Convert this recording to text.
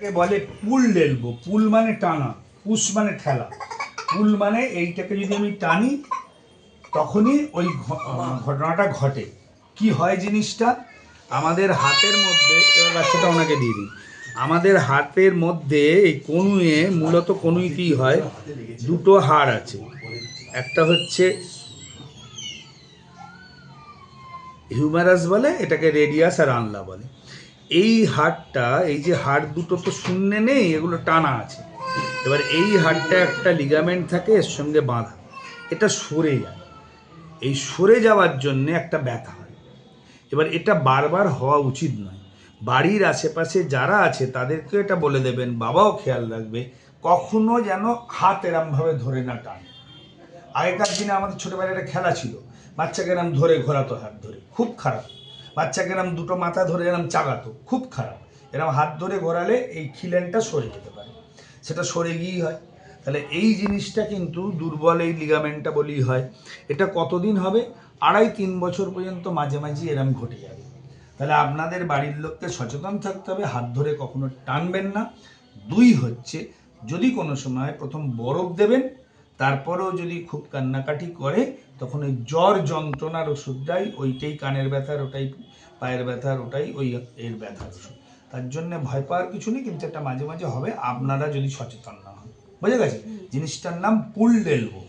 বলে পুল ডেলবো পুল মানে টানা, পুশ মানে ঠেলা। পুল মানে এইটাকে যদি আমি টানি, তখনই ওই ঘটনাটা ঘটে। কি হয় জিনিসটা? আমাদের হাতের মধ্যে, এবার বাচ্চাটা ওনাকে দিয়ে দিই। আমাদের হাতের মধ্যে এই কনুয়ে, মূলত কনুইতেই হয়, দুটো হাড় আছে। একটা হচ্ছে হিউম্যারাস বলে, এটাকে রেডিয়াস আর আনলা বলে। এই হাড়টা, এই যে হাড় দুটো তো শূন্যে নেই, এগুলো টানা আছে। এবার এই হাড়টা একটা লিগামেন্ট থাকে, এর সঙ্গে বাঁধা। এটা সরে যায়। এই সরে যাওয়ার জন্য একটা ব্যথা হয়। এবার এটা বারবার হওয়া উচিত নয়। বাড়ির আশেপাশে যারা আছে তাদেরকে এটা বলে দেবেন, বাবাও খেয়াল রাখবে, কখনো যেন হাত এরমভাবে ধরে না টানে। আগেকার দিনে আমাদের ছোটোবেলায় একটা খেলা ছিল, বাচ্চাকে এরম ধরে ঘোরাতো হাত ধরে, খুব খারাপ। বাচ্চাকে এরম দুটো মাথা ধরে এরম চাগাতো, খুব খারাপ। এরম হাত ধরে ঘোরালে এই খিলেনটা সরে যেতে পারে। সেটা সরে গিয়েই হয়। তাহলে এই জিনিসটা কিন্তু দুর্বল এই লিগামেন্টটা বলেই হয়। এটা কতদিন হবে? আড়াই তিন বছর পর্যন্ত মাঝে মাঝে এরম ঘটে যাবে। তাহলে আপনাদের বাড়ির লোককে সচেতন থাকতে হবে, হাত ধরে কখনো টানবেন না। দুই হচ্ছে, যদি কোনো সময় প্রথম বরফ দেবেন তারপরেও যদি খুব কান্নাকাটি করে তখন ওই জ্বর যন্ত্রণার ওষুধটাই ওইটাই কানের ব্যথার ওটাই পায়ের ব্যথার ওটাই ওই এর ব্যথার ওষুধ। তার জন্য ভয় পাওয়ার কিছু নেই কিন্তু একটা মাঝে মাঝে হবে আপনারা যদি সচেতন না হন। বুঝে গেছে? জিনিসটার নাম পুল ডেলবো